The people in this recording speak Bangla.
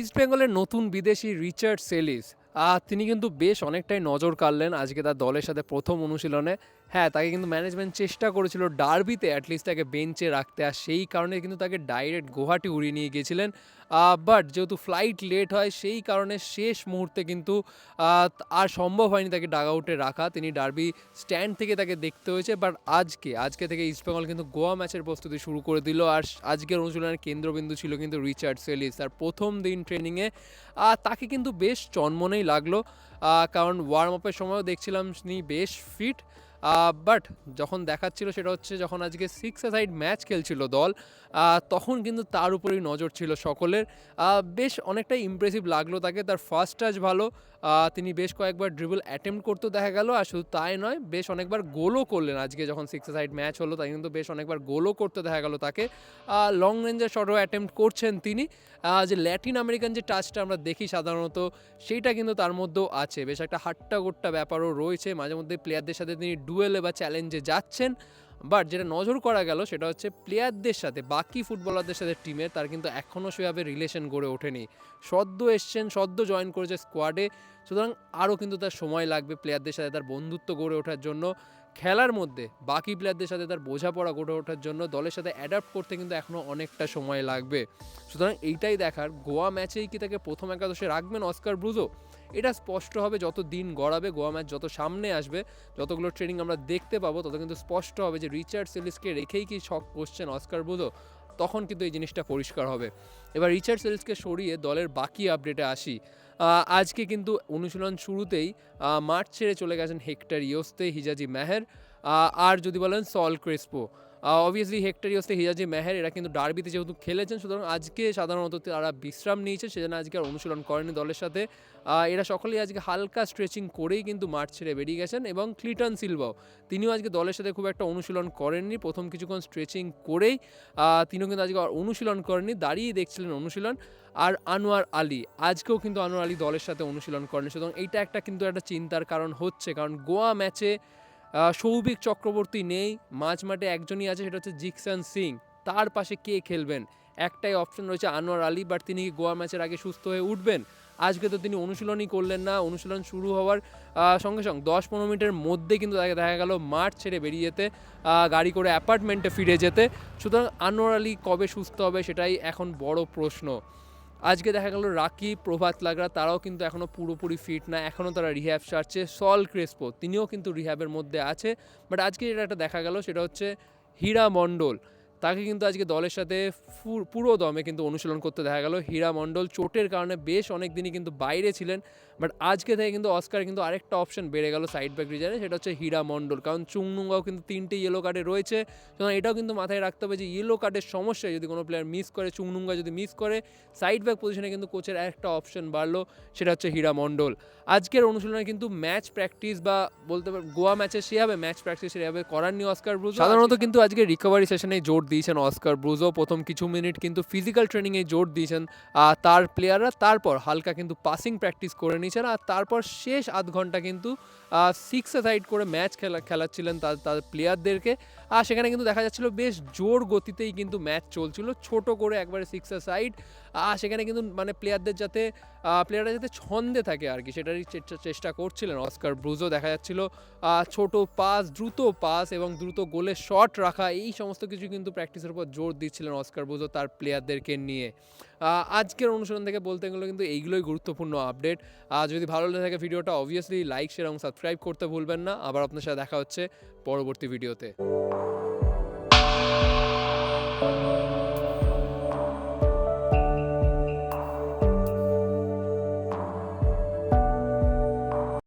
ইস্ট বেঙ্গলের নতুন বিদেশি রিচার্ড সেলিস তিনি কিন্তু বেশ অনেকটাই নজর কাড়লেন আজকে তার দলের সাথে প্রথম অনুশীলনে। হ্যাঁ তাকে কিন্তু ম্যানেজমেন্ট চেষ্টা করেছিল ডার্বিতে অ্যাটলিস্ট তাকে বেঞ্চে রাখতে। আর সেই কারণে কিন্তু তাকে ডাইরেক্ট গুয়াহাটি উড়িয়ে নিয়ে গেছিলেন। বাট যেহেতু ফ্লাইট লেট হয়, সেই কারণে শেষ মুহূর্তে কিন্তু আর সম্ভব হয়নি তাকে ডাগ আউটে রাখা। তিনি ডার্বি স্ট্যান্ড থেকে তাকে দেখতে হয়েছে বাট আজকে আজকে থেকে ইস্টবেঙ্গল কিন্তু গোয়া ম্যাচের প্রস্তুতি শুরু করে দিল। আর আজকের অনুশীলনের কেন্দ্রবিন্দু ছিল কিন্তু রিচার্ড সেলিস তার প্রথম দিন ট্রেনিংয়ে তাকে কিন্তু বেশ চনমনেই লাগল। কারণ ওয়ার্ম আপের সময়ও দেখছিলাম তিনি বেশ ফিট বাট যখন দেখাচ্ছিল সেটা হচ্ছে যখন আজকে সিক্স সাইড ম্যাচ খেলছিল দল তখন কিন্তু তার উপরেই নজর ছিল সকলের। বেশ অনেকটাই ইমপ্রেসিভ লাগল তাকে, তার ফার্স্ট টাচ ভালো। তিনি বেশ কয়েকবার ড্রিবল অ্যাটেম্প করতে দেখা গেল, আর শুধু তাই নয়, বেশ অনেকবার গোলও করলেন আজকে যখন সিক্স সাইড ম্যাচ হলো, তাই কিন্তু বেশ অনেকবার গোলও করতে দেখা গেল তাকে। লং রেঞ্জের শটও অ্যাটেম্প করছেন তিনি। যে ল্যাটিন আমেরিকান যে টাচটা আমরা দেখি সাধারণত, সেইটা কিন্তু তার মধ্যেও আছে। বেশ একটা হাট্টা গোট্টা ব্যাপারও রয়েছে। মাঝে মধ্যে প্লেয়ারদের সাথে তিনি ডুয়েলে বা চ্যালেঞ্জে যাচ্ছেন। বাট যেটা নজর করা গেল সেটা হচ্ছে প্লেয়ারদের সাথে, বাকি ফুটবলারদের সাথে টিমের তার কিন্তু এখনও সেভাবে রিলেশন গড়ে ওঠেনি। সদ্য এসছেন, সদ্য জয়েন করেছে স্কোয়াডে সুতরাং আরও কিন্তু তার সময় লাগবে প্লেয়ারদের সাথে তার বন্ধুত্ব গড়ে ওঠার জন্য। খেলার মধ্যে বাকি প্লেয়ারদের সাথে তার বোঝাপড়া গড়ে ওঠার জন্য দলের সাথে অ্যাডাপ্ট করতে কিন্তু এখনও অনেকটা সময় লাগবে। সুতরাং এইটাই দেখার, গোয়া ম্যাচেই কি তাকে প্রথম একাদশে রাখবেন অস্কার ব্রুজো? এটা স্পষ্ট হবে, যত দিন গড়াবে, গোয়া ম্যাচ যত সামনে আসবে, যতগুলো ট্রেনিং আমরা দেখতে পাবো, তত কিন্তু স্পষ্ট হবে যে রিচার্ড সেলিসকে রেখেই কি শখ করছেন অস্কার ব্রুজো? তখন কিন্তু এই জিনিসটা পরিষ্কার হবে। এবার রিচার্ড সেলিসকে সরিয়ে দলের বাকি আপডেটে আসি। আজকে কিন্তু অনুশীলন শুরুতেই মাঠ ছেড়ে চলে গেছেন হেক্টর ইয়োস্তে হিজাজি মেহের আর যদি বলেন Sol Crespo. Obviously Hector Yuste Hijazi Meher এরা কিন্তু ডার্বিতে যেহেতু খেলেছেন, সুতরাং আজকে সাধারণত তারা বিশ্রাম নিয়েছে, সেজন্য আজকে আর অনুশীলন করেনি দলের সাথে। এরা সকলেই আজকে হালকা স্ট্রেচিং করেই কিন্তু মাঠ ছেড়ে বেরিয়ে গেছেন এবং ক্লিটন সিলভাও তিনিও আজকে দলের সাথে খুব একটা অনুশীলন করেননি, প্রথম কিছুক্ষণ স্ট্রেচিং করেই তিনিও কিন্তু আজকে আর অনুশীলন করেননি, দাঁড়িয়ে দেখছিলেন অনুশীলন। আর আনোয়ার আলী, আজকেও কিন্তু আনোয়ার আলী দলের সাথে অনুশীলন করেন সুতরাং এইটা একটা কিন্তু একটা চিন্তার কারণ হচ্ছে, কারণ গোয়া ম্যাচে সৌভিক চক্রবর্তী নেই, মাঝ মাঠে একজনই আছে, সেটা হচ্ছে জিকসান সিং। তার পাশে কে খেলবেন? একটাই অপশন রয়েছে আনোয়ার আলী বাট তিনি গোয়া ম্যাচের আগে সুস্থ হয়ে উঠবেন? আজকে তো তিনি অনুশীলনই করলেন না, অনুশীলন শুরু হওয়ার সঙ্গে সঙ্গে দশ পনেরো মিনিটের মধ্যে কিন্তু তাকে দেখা গেল মাঠ ছেড়ে বেরিয়ে যেতে গাড়ি করে অ্যাপার্টমেন্টে ফিরে যেতে। সুতরাং আনোয়ার আলী কবে সুস্থ হবে সেটাই এখন বড় প্রশ্ন। আজকে দেখা গেল রাকি, প্রভাত লাগরা তারাও কিন্তু এখনও পুরোপুরি ফিট না। এখনও তারা রিহ্যাব সারছে। সল ক্রেসপো, তিনিও কিন্তু রিহ্যাবের মধ্যে আছে। বাট আজকে যেটা একটা দেখা গেল, সেটা হচ্ছে হীরা মণ্ডল। তাকে কিন্তু আজকে দলের সাথে পুরো দমে কিন্তু অনুশীলন করতে দেখা গেল। হীরা মণ্ডল চোটের কারণে বেশ অনেক দিনই কিন্তু বাইরে ছিলেন বাট আজকে থেকে কিন্তু অস্কার কিন্তু আরেকটা অপশন বেড়ে গেল সাইড ব্যাক রিজারে সেটা হচ্ছে হীরা মণ্ডল। কারণ চুংনুঙ্গাও কিন্তু তিনটে ইয়েলো কার্ডে রয়েছে সুতরাং এটাও কিন্তু মাথায় রাখতে হবে যে ইয়েলো কার্ডের সমস্যায় যদি কোনো প্লেয়ার মিস করে চুংনুঙ্গা যদি মিস করে সাইড ব্যাক পজিশনে কিন্তু কোচের একটা অপশন বাড়লো সেটা হচ্ছে হীরা মণ্ডল। আজকের অনুশীলনে কিন্তু ম্যাচ প্র্যাকটিস বা বলতে পার গোয়া ম্যাচে সেভাবে ম্যাচ প্র্যাকটিস সেভাবে করাননি অস্কার ব্রুজো। সাধারণত কিন্তু আজকে রিকভারি সেশনে জোর দিয়েছেন অস্কার ব্রুজো প্রথম কিছু মিনিট কিন্তু ফিজিক্যাল ট্রেনিংয়ে জোর দিয়েছেন তার প্লেয়াররা তারপর হালকা কিন্তু পাসিং প্র্যাকটিস করে নিয়েছেন, আর তারপর শেষ আধ ঘণ্টা কিন্তু সিক্স সাইড করে ম্যাচ খেলা, খেলাচ্ছিলেন তার তার প্লেয়ারদেরকে আর সেখানে কিন্তু দেখা যাচ্ছিল বেশ জোর গতিতেই কিন্তু ম্যাচ চলছিল। ছোট করে একবারে সিক্স সাইড আর সেখানে কিন্তু মানে প্লেয়ারদের যাতে প্লেয়াররা যাতে ছন্দে থাকে আর কি, সেটারই চেষ্টা করছিলেন। অস্কার ব্রুজও দেখা যাচ্ছিল ছোট পাস দ্রুত পাস এবং দ্রুত গোলে শট রাখা, এই সমস্ত কিছু কিন্তু প্র্যাকটিসের উপর জোর দিচ্ছিলেন অস্কার ব্রুজো তার প্লেয়ারদেরকে নিয়ে। আজকের অনুসরণ থেকে বলতে গেলে কিন্তু এইগুলোই গুরুত্বপূর্ণ আপডেট। আর যদি ভালো লেগে থাকে ভিডিওটা অবভিয়াসলি লাইক শেয়ার এবং সাবস্ক্রাইব করতে ভুলবেন না। আবার আপনার সাথে দেখা হচ্ছে পরবর্তী ভিডিওতে।